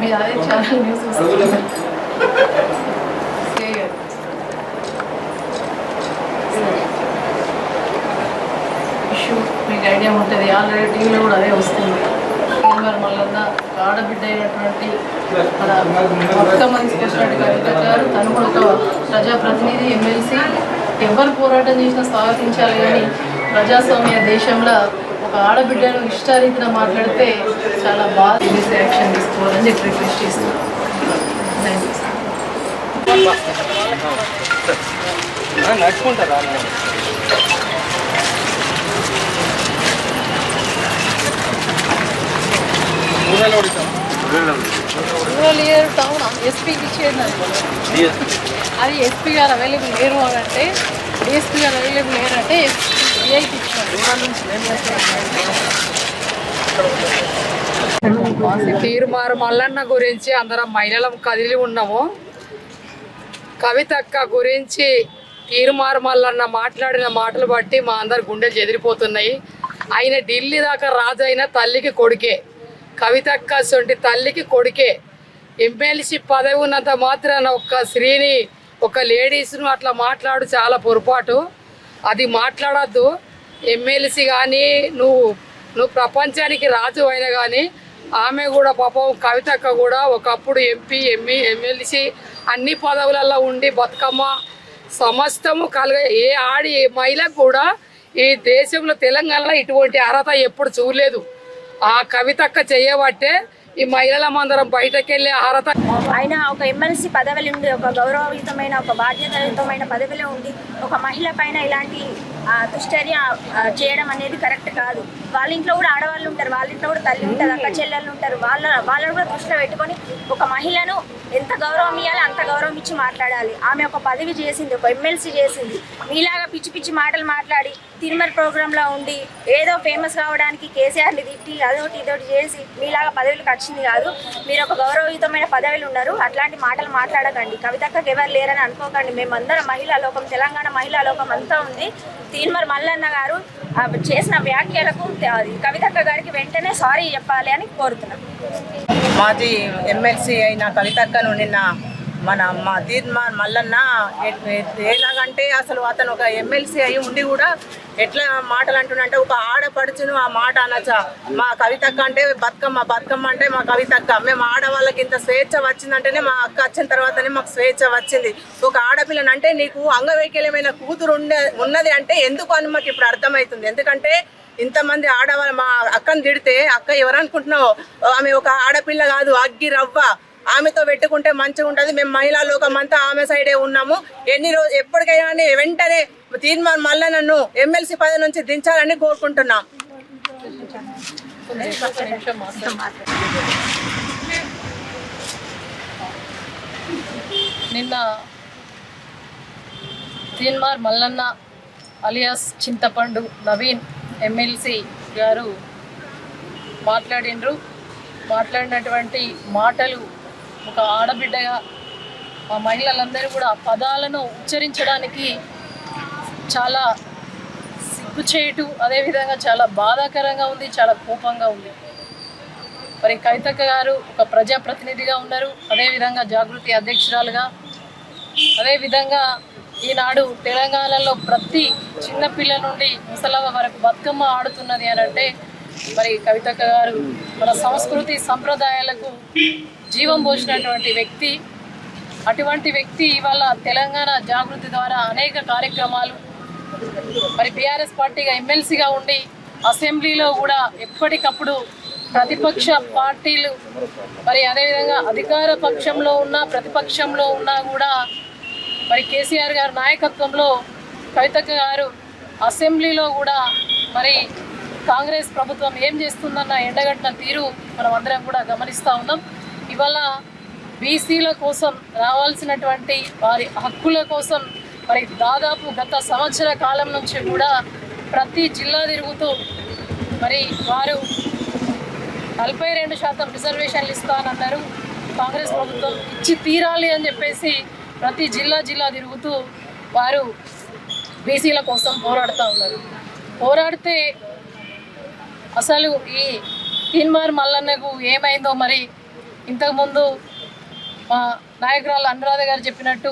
మీరు అదే channel news issue మీకు ఐడియా ఉంటుంది. ఆల్రెడీ టీవీలో కూడా అదే వస్తుంది. మరి మళ్ళా ఆడబిడ్డ అయినటువంటి మన తీసుకొచ్చినట్టు కవిత గారు తను కూడా ఒక ప్రజాప్రతినిధి ఎమ్మెల్సీ. ఎవరు పోరాటం చేసినా స్వాగతించాలి కానీ ప్రజాస్వామ్య దేశంలో ఒక ఆడబిడ్డను ఇష్టారీతిన మాట్లాడితే చాలా బాగా సీరియస్ యాక్షన్ తీసుకోవాలని చెప్పి రిక్వెస్ట్ చేస్తున్నాను నడుచుకుంటారా రూరల్ ఇయర్ టౌన్ ఎస్పీకి ఇచ్చేది అది ఎస్పీ గారు అవైలబుల్ లేరు అని అంటే డిఎస్పీ గారు అవైలబుల్ లేరు అంటే ఏఐకి తీరుమారు మల్లన్న గురించి అందరం మహిళలం కదిలి ఉన్నాము. కవితక్క గురించి తీరుమారు మల్లన్న మాట్లాడిన మాటలు బట్టి మా అందరి గుండెలు చెదిరిపోతున్నాయి. ఆయన ఢిల్లీ దాకా రాజు అయిన తల్లికి కొడుకే. కవితక్క సొంటి తల్లికి కొడుకే. ఎమ్మెల్సీ పదవి ఉన్నంత మాత్రాన ఒక్క స్త్రీని ఒక లేడీస్ను అట్లా మాట్లాడు చాలా పొరపాటు. అది మాట్లాడద్దు. ఎమ్మెల్సీ కానీ నువ్వు నువ్వు ప్రపంచానికి రాజు అయినా కానీ ఆమె కూడా పాపం కవితక్క కూడా ఒకప్పుడు ఎంపీ ఎంఈ ఎమ్మెల్సీ అన్ని పదవులలో ఉండి బతుకమ్మ సమస్తము కలగ ఏ ఆడి ఏ మహిళకు కూడా ఈ దేశంలో తెలంగాణలో ఇటువంటి అర్హత ఎప్పుడు చూడలేదు. ఆ కవితక్క చేయబట్టే ఈ మహిళల మందరం బయటకెళ్ళే అర్హత ఆయన ఒక ఎమ్మెల్సీ పదవిలో ఉండి ఒక గౌరవయుతమైన ఒక బాధ్యతయుతమైన పదవిలో ఉండి ఒక మహిళ పైన ఇలాంటి ఆ, చేయడం అనేది కరెక్ట్ కాదు. వాళ్ళ ఇంట్లో కూడా ఆడవాళ్ళు ఉంటారు వాళ్ళ ఇంట్లో కూడా తల్లి ఉంటారు అక్క చెల్లెళ్ళు ఉంటారు వాళ్ళ వాళ్ళని కూడా దృష్టిలో పెట్టుకొని ఒక గౌరవం ఇవ్వాలి అంత గౌరవం ఇచ్చి మాట్లాడాలి. ఆమె ఒక పదవి చేసింది ఒక ఎమ్మెల్సీ చేసింది. మీలాగా పిచ్చి పిచ్చి మాటలు మాట్లాడి తిరుమల ప్రోగ్రాంలో ఉండి ఏదో ఫేమస్ కావడానికి కేసీఆర్ని తిట్టి అదొకటి ఇదొకటి చేసి మీలాగా పదవులకు వచ్చింది కాదు. మీరు ఒక గౌరవయుతమైన పదవులు ఉన్నారు. అట్లాంటి మాటలు మాట్లాడకండి. కవితక్కకి ఎవరు లేరని అనుకోకండి. మేమందరం మహిళా లోకం తెలంగాణ మహిళా లోకం అంతా ఉంది. తీన్మర్ మల్లన్న గారు చేసిన వ్యాఖ్యలకు అది కవితక్క గారికి వెంటనే సారీ చెప్పాలి అని కోరుతున్నాం. మాజీ ఎమ్మెల్సీ అయిన కవితక్కను నిన్న మన మా తీర్మాన్ మల్లన్న ఎలాగంటే అసలు అతను ఒక ఎమ్మెల్సీ అయి ఉండి కూడా ఎట్లా మాటలు అంటున్నంటే ఒక ఆడపడుచును ఆ మాట అనొచ్చా మా కవితక్క అంటే బతుకమ్మ బతుకమ్మ అంటే మా కవితక్క మేము ఆడవాళ్ళకి ఇంత స్వేచ్ఛ వచ్చిందంటేనే మా అక్క వచ్చిన తర్వాతనే మాకు స్వేచ్ఛ వచ్చింది. ఒక ఆడపిల్లని అంటే నీకు అంగవైకల్యమైన కూతురు ఉండే ఉన్నది అంటే ఎందుకు అని మాకు ఇప్పుడు అర్థమవుతుంది. ఎందుకంటే ఇంతమంది ఆడవాళ్ళు మా అక్కని తిడితే అక్క ఎవరనుకుంటున్నావు? ఆమె ఒక ఆడపిల్ల కాదు అగ్గి రవ్వ. ఆమెతో పెట్టుకుంటే మంచిగా ఉంటుంది. మేము మహిళా లోకం అంతా ఆమె సైడే ఉన్నాము. ఎన్ని రోజు ఎప్పటికైనా వెంటనే తీర్మానం మళ్ళీ నన్ను ఎమ్మెల్సీ పదవి నుంచి దించాలని కోరుకుంటున్నాం. నిన్న తీన్మార్ మల్లన్న అలియాస్ చింతపండు నవీన్ ఎమ్మెల్సీ గారు మాట్లాడిండ్రు మాట్లాడినటువంటి మాటలు ఒక ఆడబిడ్డగా ఆ మహిళలందరూ కూడా పదాలను ఉచ్చరించడానికి చాలా సిగ్గుచేటు అదేవిధంగా చాలా బాధాకరంగా ఉంది చాలా కోపంగా ఉంది. మరి కవితక్క గారు ఒక ప్రజాప్రతినిధిగా ఉన్నారు. అదేవిధంగా జాగృతి అధ్యక్షురాలుగా అదేవిధంగా ఈనాడు తెలంగాణలో ప్రతి చిన్నపిల్ల నుండి ముసలవ వరకు బతుకమ్మ ఆడుతున్నది అని అంటే మరి కవితక్క గారు మన సంస్కృతి సంప్రదాయాలకు జీవం పోసినటువంటి వ్యక్తి అటువంటి వ్యక్తి ఇవాళ తెలంగాణ జాగృతి ద్వారా అనేక కార్యక్రమాలు మరి బీఆర్ఎస్ పార్టీగా ఎమ్మెల్సీగా ఉండి అసెంబ్లీలో కూడా ఎప్పటికప్పుడు ప్రతిపక్ష పార్టీలు మరి అదేవిధంగా అధికార పక్షంలో ఉన్న ప్రతిపక్షంలో ఉన్నా కూడా మరి కేసీఆర్ గారి నాయకత్వంలో కవితక్క గారు అసెంబ్లీలో కూడా మరి కాంగ్రెస్ ప్రభుత్వం ఏం చేస్తుందన్న ఎండగట్టిన తీరు మనం అందరం కూడా గమనిస్తూ ఉన్నాం. ఇవాళ బీసీల కోసం రావాల్సినటువంటి వారి హక్కుల కోసం మరి దాదాపు గత సంవత్సర కాలం నుంచి కూడా ప్రతి జిల్లా తిరుగుతూ మరి వారు నలభై రెండు శాతం రిజర్వేషన్లు ఇస్తానన్నారు. కాంగ్రెస్ ప్రభుత్వం ఇచ్చి తీరాలి అని చెప్పేసి ప్రతి జిల్లా జిల్లా తిరుగుతూ వారు బీసీల కోసం పోరాడుతూ ఉన్నారు. పోరాడితే అసలు ఈ తీన్మార్ మల్లన్నకు ఏమైందో మరి ఇంతకుముందు మా నాయకురాలు అనురాధ గారు చెప్పినట్టు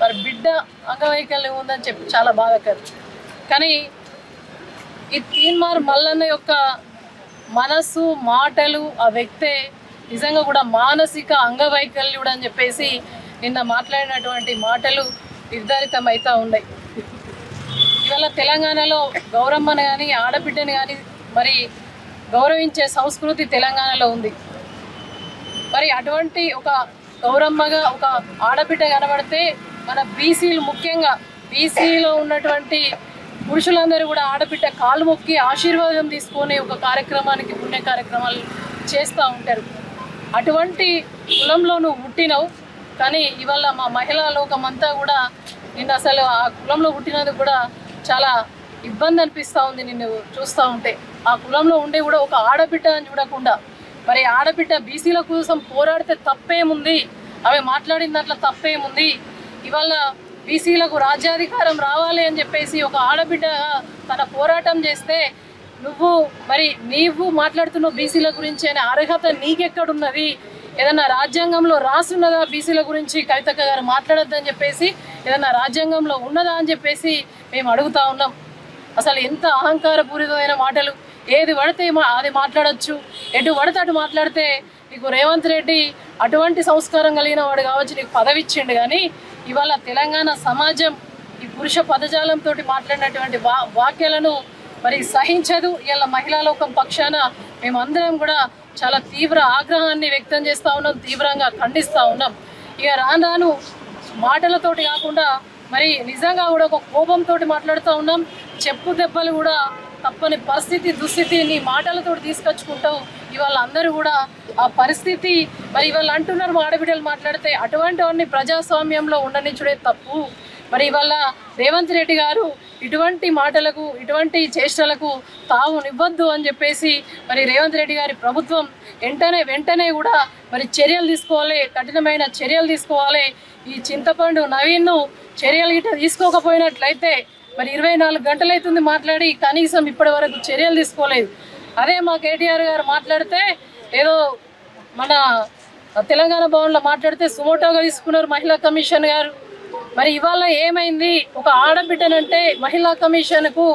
మరి బిడ్డ అంగవైకల్యం ఉందని చెప్పి చాలా బాధాకరం కానీ ఈ తీన్మార్ మల్లన్న యొక్క మనస్సు మాటలు ఆ వ్యక్తే నిజంగా కూడా మానసిక అంగవైకల్యుడు అని చెప్పేసి నిన్న మాట్లాడినటువంటి మాటలు నిర్ధారితం అవుతూ ఉన్నాయి. ఇవాళ తెలంగాణలో గౌరమ్మను కానీ ఆడబిడ్డని కానీ మరి గౌరవించే సంస్కృతి తెలంగాణలో ఉంది. మరి అటువంటి ఒక గౌరమ్మగా ఒక ఆడబిడ్డ కనబడితే మన బీసీలు ముఖ్యంగా బీసీలో ఉన్నటువంటి పురుషులందరూ కూడా ఆడబిడ్డ కాలు మొక్కి ఆశీర్వాదం తీసుకొని ఒక కార్యక్రమానికి పుణ్య కార్యక్రమాలు చేస్తూ ఉంటారు. అటువంటి కులంలో నువ్వు పుట్టినవు. కానీ ఇవాళ మా మహిళా లోకం అంతా కూడా నిన్ను అసలు ఆ కులంలో పుట్టినందుకు కూడా చాలా ఇబ్బంది అనిపిస్తూ ఉంది నిన్ను చూస్తూ ఉంటే. ఆ కులంలో ఉండే కూడా ఒక ఆడబిడ్డ అని చూడకుండా. మరి ఆడబిడ్డ బీసీల కోసం పోరాడితే తప్పేముంది? ఆమె మాట్లాడిన దాంట్లో తప్పేముంది? ఇవాళ బీసీలకు రాజ్యాధికారం రావాలి అని చెప్పేసి ఒక ఆడబిడ్డ తన పోరాటం చేస్తే నువ్వు మరి నీవు మాట్లాడుతున్న బీసీల గురించి అనే అర్హత నీకెక్కడున్నది? ఏదన్నా రాజ్యాంగంలో రాసున్నదా బీసీల గురించి కవితక్క గారు మాట్లాడొద్దని చెప్పేసి ఏదన్నా రాజ్యాంగంలో ఉన్నదా అని చెప్పేసి మేము అడుగుతా ఉన్నాం. అసలు ఎంత అహంకారపూరితమైన మాటలు. ఏది పడితే మా- అది మాట్లాడొచ్చు. ఎటు పడితే అటు మాట్లాడితే నీకు రేవంత్ రెడ్డి అటువంటి సంస్కారం కలిగిన వాడు కావచ్చు నీకు పదవి ఇచ్చిండు కానీ ఇవాళ తెలంగాణ సమాజం ఈ పురుష పదజాలంతో మాట్లాడినటువంటి వా వాక్యాలను మరి సహించదు. ఇలా మహిళా లోకం పక్షాన మేమందరం కూడా చాలా తీవ్ర ఆగ్రహాన్ని వ్యక్తం చేస్తూ ఉన్నాం తీవ్రంగా ఖండిస్తూ ఉన్నాం. ఇక రాను రాను మాటలతోటి కాకుండా మరి నిజంగా కూడా ఒక కోపంతో మాట్లాడుతూ ఉన్నాం. చెప్పు దెబ్బలు కూడా తప్పని పరిస్థితి దుస్థితి నీ మాటలతో తీసుకొచ్చుకుంటావు ఇవాళ అందరూ కూడా ఆ పరిస్థితి మరి ఇవాళ అంటున్నారు మా ఆడబిడ్డలు మాట్లాడితే అటువంటి వాడిని ప్రజాస్వామ్యంలో ఉండనిచ్చుడే తప్పు. మరి ఇవాళ రేవంత్ రెడ్డి గారు ఇటువంటి మాటలకు ఇటువంటి చేష్టలకు తావునివ్వద్దు అని చెప్పేసి మరి రేవంత్ రెడ్డి గారి ప్రభుత్వం వెంటనే వెంటనే కూడా మరి చర్యలు తీసుకోవాలి కఠినమైన చర్యలు తీసుకోవాలి. ఈ చింతపండు నవీన్ను చర్యలు గిట్ట తీసుకోకపోయినట్లయితే మరి ఇరవై నాలుగు గంటలైతుంది మాట్లాడి కనీసం ఇప్పటి వరకు చర్యలు తీసుకోలేదు. అదే మా కేటీఆర్ గారు మాట్లాడితే ఏదో మన తెలంగాణ భవన్లో మాట్లాడితే సుమోటోగా తీసుకున్నారు మహిళా కమిషన్ గారు. మరి ఇవాళ ఏమైంది? ఒక ఆడబిడ్డనంటే మహిళా కమిషన్కు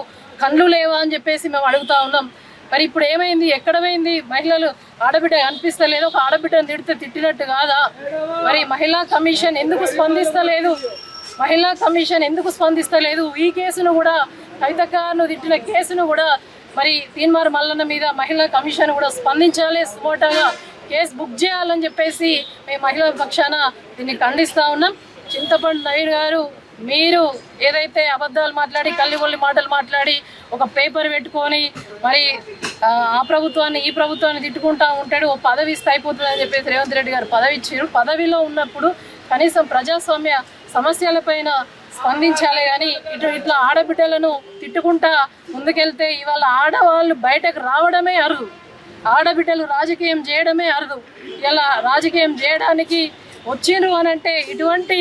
కళ్ళు లేవా అని చెప్పేసి మేము అడుగుతా ఉన్నాం. మరి ఇప్పుడు ఏమైంది? ఎక్కడ పోయింది? మహిళలు ఆడబిడ్డ అనిపిస్తలేదు ఒక ఆడబిడ్డను తిడితే తిట్టినట్టు కాదా? మరి మహిళా కమిషన్ ఎందుకు స్పందిస్తలేదు? మహిళా కమిషన్ ఎందుకు స్పందిస్తలేదు? ఈ కేసును కూడా కవితక్కను తిట్టిన కేసును కూడా మరి తీన్మార్ మల్లన్న మీద మహిళా కమిషన్ కూడా స్పందించాలి సుమోటోగా కేసు బుక్ చేయాలని చెప్పేసి మేము మహిళల పక్షాన దీన్ని ఖండిస్తూ ఉన్నాం. చింతపండు నవీన్ గారు మీరు ఏదైతే అబద్ధాలు మాట్లాడి కల్లిగొల్లి మాటలు మాట్లాడి ఒక పేపర్ పెట్టుకొని మరి ఆ, ప్రభుత్వాన్ని ఈ ప్రభుత్వాన్ని తిట్టుకుంటా ఉంటాడు ఓ పదవి ఇస్తే అయిపోతుంది అని చెప్పేసి రేవంత్ రెడ్డి గారు పదవి ఇచ్చారు పదవిలో ఉన్నప్పుడు కనీసం ప్రజాస్వామ్య సమస్యలపైన స్పందించాలి కానీ ఇటు ఇట్లా ఆడబిడ్డలను తిట్టుకుంటా ముందుకెళ్తే ఇవాళ ఆడవాళ్ళు బయటకు రావడమే అరుదు. ఆడబిడ్డలు రాజకీయం చేయడమే అరుదు. ఇలా రాజకీయం చేయడానికి వచ్చిండ్రు అని అంటే ఇటువంటి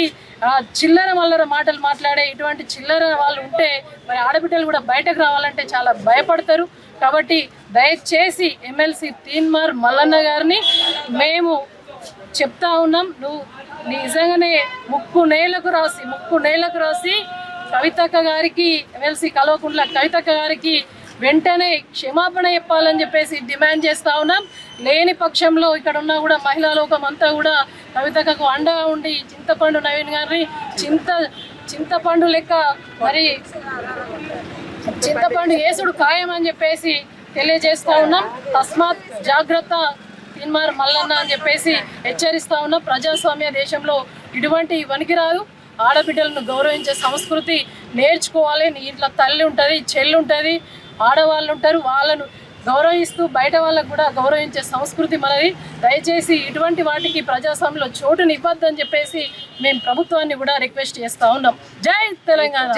చిల్లర మల్లర మాటలు మాట్లాడే ఇటువంటి చిల్లర వాళ్ళు ఉంటే మరి ఆడబిడ్డలు కూడా బయటకు రావాలంటే చాలా భయపడతారు. కాబట్టి దయచేసి ఎమ్మెల్సీ తీన్మార్ మల్లన్న గారిని మేము చెప్తా ఉన్నాం. నువ్వు నిజంగానే ముక్కు నేలకు రాసి ముక్కు నేలకు రాసి కవితక్క గారికి ఎమ్మెల్సీ కల్వకుంట్ల కవితక్క గారికి వెంటనే క్షమాపణ చెప్పాలని చెప్పేసి డిమాండ్ చేస్తా ఉన్నాం. లేని పక్షంలో ఇక్కడ ఉన్న కూడా మహిళా లోకం అంతా కూడా కవితకు అండగా ఉండి చింతపండు నవీన్ గారిని చింత చింతపండు లెక్క మరి చింతపండు ఏసుడు ఖాయం అని చెప్పేసి తెలియజేస్తూ ఉన్నాం. తస్మాత్ జాగ్రత్త తిన్మార్ మల్లన్న అని చెప్పేసి హెచ్చరిస్తా ఉన్నాం. ప్రజాస్వామ్య దేశంలో ఇటువంటి వనికిరాదు ఆడబిడ్డలను గౌరవించే సంస్కృతి నేర్చుకోవాలి. నీ ఇంట్లో తల్లి ఉంటుంది చెల్లి ఉంటుంది. ఆడవాళ్ళు ఉంటారు వాళ్ళను గౌరవిస్తూ బయట వాళ్ళకు కూడా గౌరవించే సంస్కృతి మనది. దయచేసి ఇటువంటి వాటికి ప్రజాస్వామ్యంలో చోటునివ్వద్దని చెప్పేసి మేము ప్రభుత్వాన్ని కూడా రిక్వెస్ట్ చేస్తూ ఉన్నాం. జై తెలంగాణ.